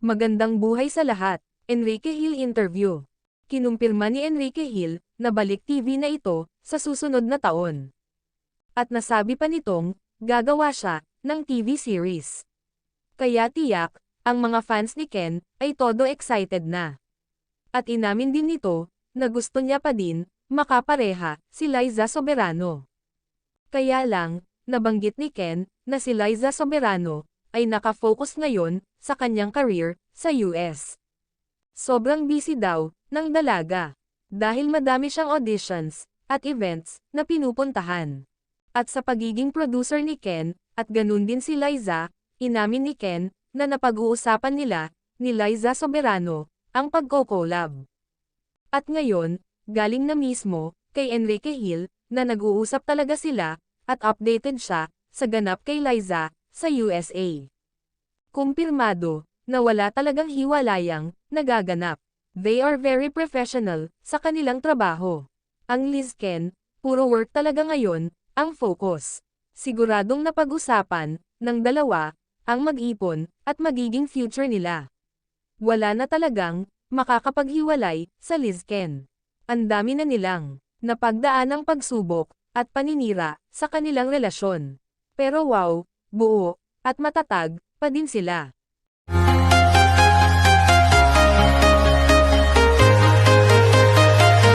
Magandang buhay sa lahat. Enrique Hill Interview. Kinumpirma ni Enrique Hill na balik TV na ito sa susunod na taon. At nasabi pa nitong gagawa siya ng TV series. Kaya tiyak, ang mga fans ni Ken ay todo excited na. At inamin din nito na gusto niya pa din makapareha si Liza Soberano. Kaya lang, nabanggit ni Ken na si Liza Soberano ay nakafocus ngayon sa kanyang career sa US. Sobrang busy daw ng dalaga dahil madami siyang auditions at events na pinupuntahan. At sa pagiging producer ni Ken, at ganun din si Liza, inamin ni Ken na napag-uusapan nila ni Liza Soberano ang pagko-collab. At ngayon, galing na mismo kay Enrique Hill na nag-uusap talaga sila at updated siya sa ganap kay Liza sa USA. Kumpirmado na wala talagang hiwalayang nagaganap. They are very professional sa kanilang trabaho. Ang Liz Ken, puro work talaga ngayon ang focus. Siguradong napag-usapan ng dalawa ang mag-ipon at magiging future nila. Wala na talagang makakapaghiwalay sa Liz Ken. Ang dami na nilang napagdaan ng pagsubok at paninira sa kanilang relasyon. Pero wow, buo at matatag pa din sila.